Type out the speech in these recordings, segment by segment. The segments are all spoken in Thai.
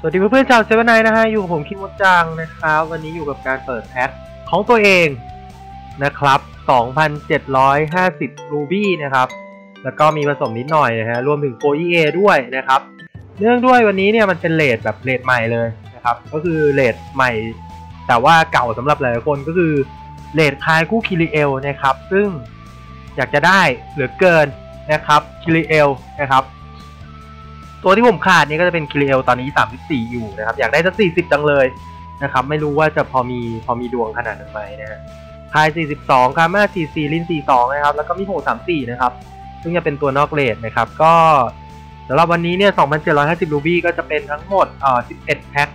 สวัสดีเพื่อนๆชาวเซเว่นไนนะฮะ อยู่กับผมคิมมดจังนะครับ วันนี้อยู่กับการเปิดแพ็คของตัวเองนะครับ 2,750 รูบี้นะครับ แล้วก็มีผสมนิดหน่อยนะฮะ รวมถึงโ o เอด้วยนะครับ เนื่องด้วยวันนี้เนี่ยมันเป็นเลทแบบเลทใหม่เลยนะครับ ก็คือเลทใหม่ แต่ว่าเก่าสำหรับหลายๆคนก็คือเลทคายคู่คิริเอลนะครับ ซึ่งอยากจะได้เหลือเกินนะครับคิริเอลนะครับ ตัวที่ผมขาดนี่ก็จะเป็นคิริเอลตอนนี้ 34 อยู่นะครับ อยากได้สัก 40 จังเลยนะครับ ไม่รู้ว่าจะพอมีพอมีดวงขนาดนั้นไหมนะฮะคาย 42 คาม่า 44 ลิน 42 นะครับ แล้วก็มิโห34 นะครับ ซึ่งจะเป็นตัวนอกเลทนะครับ ก็สำหรับวันนี้เนี่ย 2,750 รูบี้ก็จะเป็นทั้งหมดเอ่อ11 แพ็ค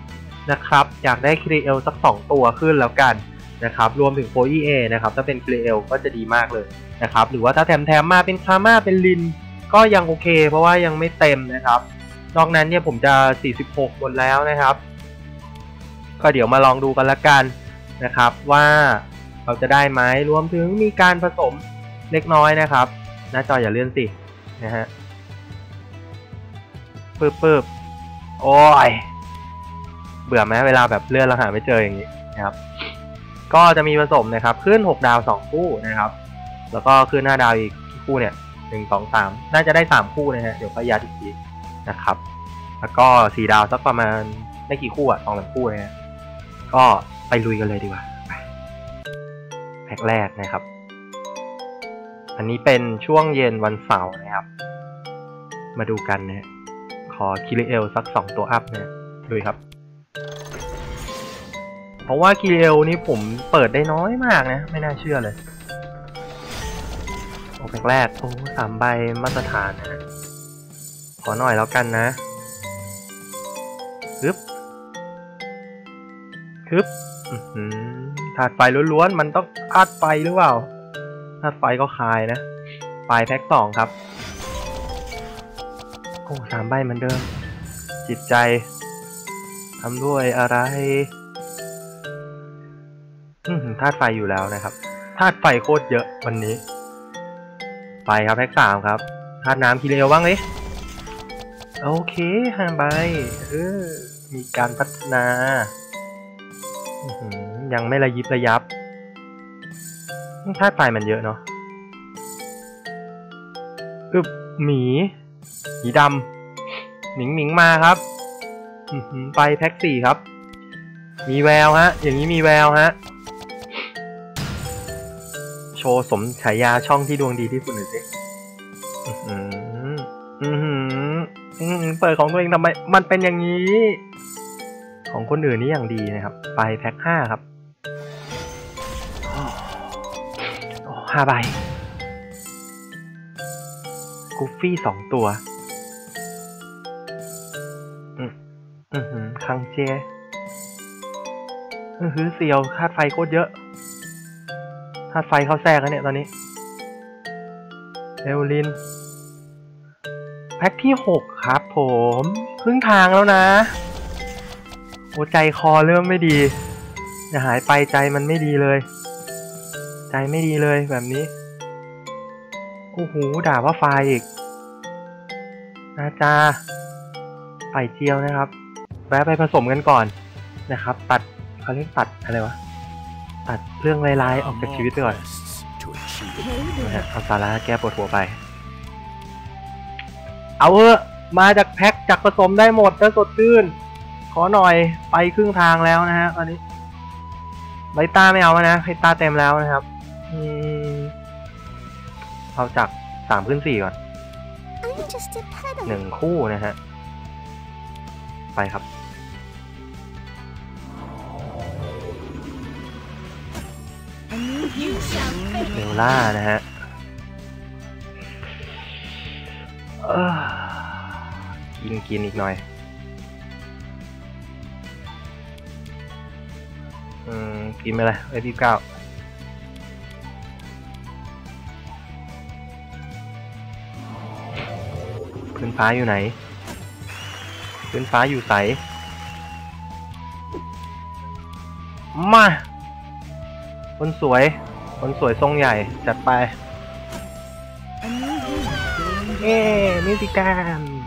นะครับ อยากได้คิริเอลสัก 2 ตัวขึ้นแล้วกันนะครับ รวมถึงโ o เอนะครับ ถ้าเป็นคิริเอลก็จะดีมากเลยนะครับ หรือว่าถ้าแถมแถมมาเป็นคาม่าเป็นลิน ก็ยังโอเค เพราะว่ายังไม่เต็มนะครับ นอกนั้นเนี่ยผมจะ 46 หมดแล้วนะครับ ก็เดี๋ยวมาลองดูกันละกันนะครับว่าเราจะได้ไหมรวมถึงมีการผสมเล็กน้อยนะครับ หน้าจออย่าเลื่อนสินะฮะปึ๊บปึ๊บโอ้ย เบื่อไหมเวลาแบบเลื่อนแล้วหาไม่เจออย่างนี้นะครับ ก็จะมีผสมนะครับ ขึ้น 6 ดาว 2 คู่นะครับ แล้วก็ขึ้น 5 ดาวอีกคู่เนี่ยหนึ่งสองสามน่าจะได้ 3 คู่นะฮะ เดี๋ยวค่อยยัดอีกที นะครับ แล้วก็สี่ดาวสักประมาณไม่กี่คู่อะสองสามคู่นะฮะก็ไปลุยกันเลยดีกว่าแพ็คแรกนะครับ อันนี้เป็นช่วงเย็นวันเสาร์นะครับ มาดูกันนะขอคิริเอลสักสองตัวอัพนะดูครับ เพราะว่าคิริเอลนี่ผมเปิดได้น้อยมากนะ ไม่น่าเชื่อเลยโอ้แพ็คแรกโอ้สามใบมาตรฐานนะ ขอหน่อยแล้วกันนะฮึบฮึบอื้อหือถาดไฟล้วนๆ มันต้องธาตุไฟหรือเปล่าธาตุไฟก็คายนะปลายแพ็คสองครับ โอ้สามใบเหมือนเดิม จิตใจทำด้วยอะไรอื้อหือธาตุไฟอยู่แล้วนะครับธาตุไฟโคตรเยอะวันนี้ ไปครับแพ็คสามครับธาตุน้ำทีเร็วบ้างเลย โอเคห้าใบเออมีการพัฒนาอยังไม่ระยิบระยับธาตุไฟมันเยอะเนาะอึบหมีหมีดำหมิงหมิงมาครับไปแพ็คสี่ครับ มีแววฮะ อย่างนี้มีแววฮะ โชว์สมฉายาช่องที่ดวงดีที่สุดหน่อยสิอื้อหือ อหืออื้อหือเปิดของตัวเองทำไม มันเป็นอย่างนี้ ของคนอื่นนี่อย่างดีนะครับ ไปแพ็คห้าครับโอ้ห้าใบกูฟี่สองตัว อืมอือหือคังเจอือหือเสียวคาดไฟโคตรเยอะธาตุไฟเข้าแทรกแล้วเนี่ยตอนนี้เอลลิน แพ็คที่หกครับผมครึ่งทางแล้วนะหัวใจคอเริ่มไม่ดีจะหายไปใจมันไม่ดีเลย ใจไม่ดีเลยแบบนี้ โอ้โหด่าว่าไฟอีกนาจาไฝ่เจียวนะครับ แวะไปผสมกันก่อนนะครับ ตัดเขาเรียกตัดอะไรวะ ตัดเรื่องร้ายๆออกจากชีวิตไปก่อน to achieve. นะฮะเอาสาระแก้ปวดหัวไป เอาเถอะมาจากแพ็คจากผสมได้หมดถ้าสดชื่น ขอหน่อยไปครึ่งทางแล้วนะฮะตอนนี้ไบต้าไม่เอาแล้วนะไบต้าเต็มแล้วนะครับเอาจากสามขึ้นสี่ก่อนหนึ่งคู่นะฮะ ไปครับเบลล่านะฮะ กินกินอีกหน่อย อืม กินไปเลยไอ้ที่เก้าพื้นฟ้าอยู่ไหน พื้นฟ้าอยู่ใส มา คนสวย คนสวยทรงใหญ่ จัดไป เอ้มิวสิการ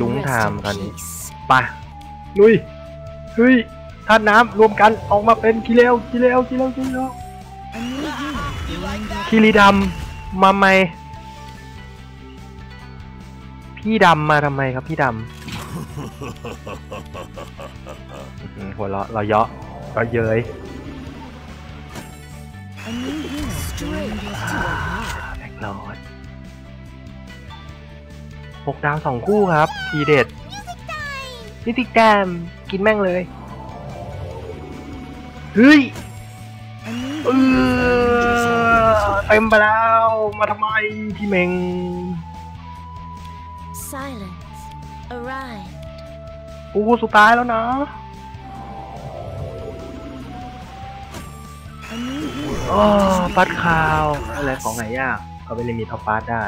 จุ้ง Rest ไท in ม์ตอนนี้ peace. ไปลุยเฮ้ยธาตุน้ำรวมกันออกมาเป็นกิเลวกิเลวกิเลวกิเลว A new unit being built. คิริดำมาไหมพี่ดำมาทำไมครับพี่ดำอื้อหือหัวเราะเราเยาะเราเย้ย A new unit being built to a war. แบ็คลอด หกดาวสองคู่ครับ ทีเด็ดนิติกแดมกินแม่งเลย เฮ้ย A new เอ unit อเต็มไปแล้ว มาทำไมพี่เมง Silence. Arrive. กูสุดท้ายแล้วนะ A new unit อ๋อปัดคาว อะไรของไหนยากเอาไปลิมิตเอาปาร์ตได้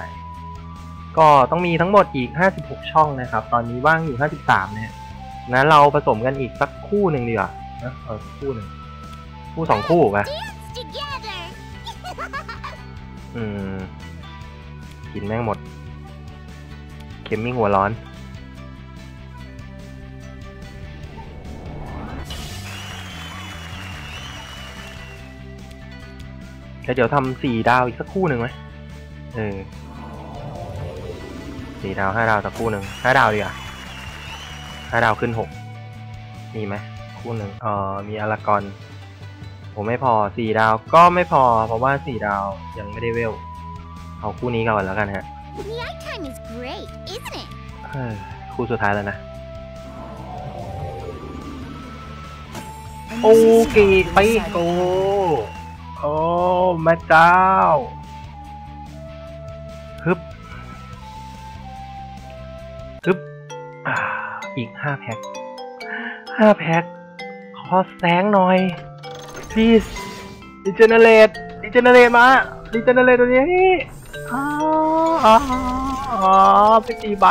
ก็ต้องมีทั้งหมดอีก 56 ช่องนะครับ ตอนนี้ว่างอยู่ 53 เนี่ยนะเราผสมกันอีกสักคู่หนึ่งดีกว่านะเอาสักคู่หนึ่งคู่สองคู่ปะ together. อืมกินแม่งหมดเข็มมิ่งหัวร้อนแล้วเดี๋ยวทำสี่ดาวอีกสักคู่หนึ่งไหมเออ สี่ดาวห้าดาวสักคู่หนึ่งห้าดาวดีกว่าห้าดาวขึ้นหกมีไหมคู่หนึ่งเอ่อมีอลากรผมไม่พอสี่ดาวก็ไม่พอ เพราะว่าสี่ดาวยังไม่ได้เวลเอาคู่นี้ก่อนแล้วกันฮะ Nighttime is great, isn't it? เฮ้ยคู่สุดท้ายแล้วนะ A โอ new เค system ไป inside โกโอ้แม่เจ้า อ่าอีกห้าแพ็คห้าแพ็คขอแสงหน่อย please regenerate regenerate มา regenerate ตัวนี้อ๋ออ๋ออ๋อไปตีใบ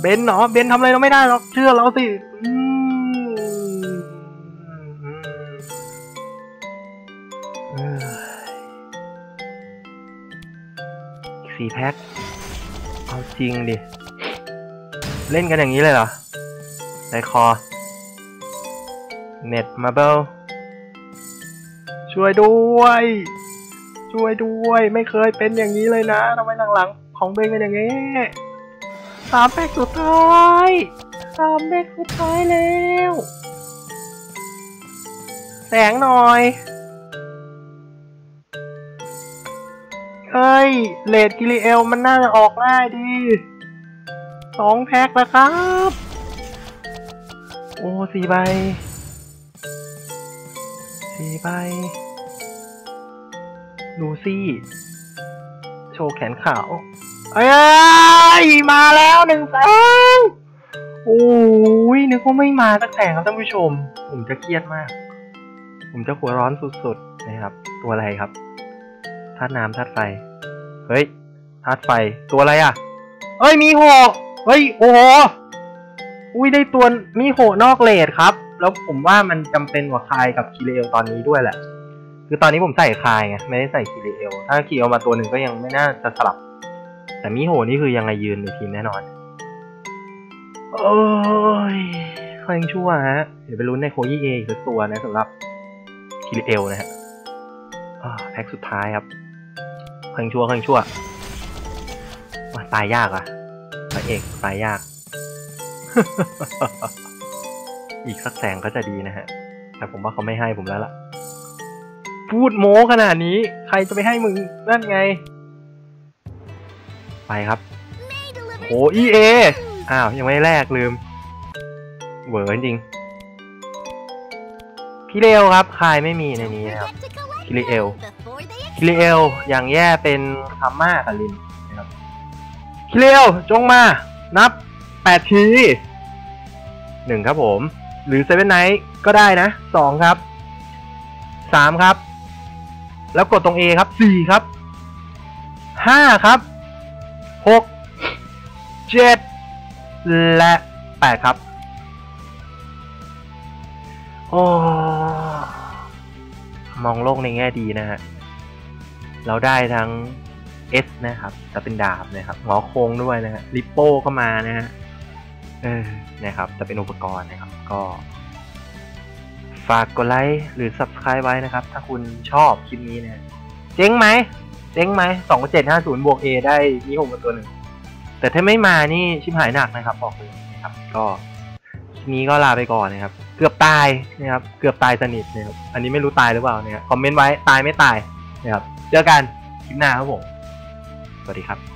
เบนเนาะเบนทำอะไรเราไม่ได้หรอกเชื่อเราสิอืมเอ้ยอีกสี่แพ็ค จริงดิ เล่นกันอย่างนี้เลยเหรอไดคอ เน็ตมาเบลช่วยด้วย ช่วยด้วยไม่เคยเป็นอย่างนี้เลยนะทำไมหลังๆของเบนเป็นอย่างนี้สามแพ็กสุดท้ายสามแพ็กสุดท้ายแล้ว แสงหน่อย เฮ้ยเลดกิลิเอลมันน่าจะออกง่ายดีสองแพ็กแล้วครับ โอ้สี่ใบสี่ใบลูซี่ โชว์แขนขาวเอ้ย มาแล้วหนึ่งแสงโอ้ยนึกว่าไม่มาสักแสงครับท่านผู้ชม ผมจะเครียดมาก ผมจะหัวร้อนสุดๆนะครับ ตัวอะไรครับธาตุน้ำธาตุไฟ ฮ้ยธาตุไฟตัวอะไรอะเอ้ยมีโหเฮ้ยโอ้โหอุ้ยได้ตัวมีโหนอกเลดครับ แล้วผมว่ามันจำเป็นกว่าคายกับคีเรลตอนนี้ด้วยแหละ คือตอนนี้ผมใส่คายไงไม่ได้ใส่คีเรลถ้าคีเรลมาตัวหนึ่งก็ยังไม่น่าจะสลับ แต่มิโหนี่คือยังไงยืนในทีมแน่นอนโอ้ยค่อยยังชั่วฮะเดี๋ยวไปลุ้นในโคยี่เออีกสักตัวนะสำหรับคิริเอลนะฮะแพ็กสุดท้ายครับ ค่อยยังชั่วค่อยยังชั่วว่าตายยากอะพระเอกตายยาก อีกสักแสงก็จะดีนะฮะ แต่ผมว่าเขาไม่ให้ผมแล้วล่ะ พูดโม้ขนาดนี้ ใครจะไปให้มึงนั่นไง ไปครับโอ้อีเออ้าว ยังไม่แลกลืม เหวอจริงคิเรลครับ คายไม่มีในนี้นะครับคิริเอล คิริเอลอย่างแย่เป็นคาม่ากับลินนะครับคิริเอลจงมา นับแปดทีหนึ่งครับผม หรือเซเว่นไนท์ก็ได้นะสองครับสามครับ แล้วกดตรง A ครับสี่ครับห้าครับหกเจ็ดและแปดครับ โอ้มองโลกในแง่ดีนะฮะ เราได้ทั้ง S นะครับแต่เป็นดาบนะครับหงอโค้งด้วยนะฮะริปโป้ก็มานะฮะเออนะครับแต่เป็นอุปกรณ์นะครับก็ ฝากกดไลค์หรือ Subscribe ไว้นะครับ ถ้าคุณชอบคลิปนี้นะฮะเจ๊งไหมเจ๊งไหมสองเจ็ดห้าศูนย์บวก A ได้นิหงมาตัวหนึ่ง แต่ถ้าไม่มานี่ชิบหายหนักนะครับบอกเลยนะครับ ก็คลิปนี้ก็ลาไปก่อนนะครับ เกือบตายนะครับ เกือบตายสนิทนะครับ อันนี้ไม่รู้ตายหรือเปล่าเนี่ยคอมเมนต์ไว้ตายไม่ตาย นะครับเจอกันคลิปหน้าครับผม สวัสดีครับ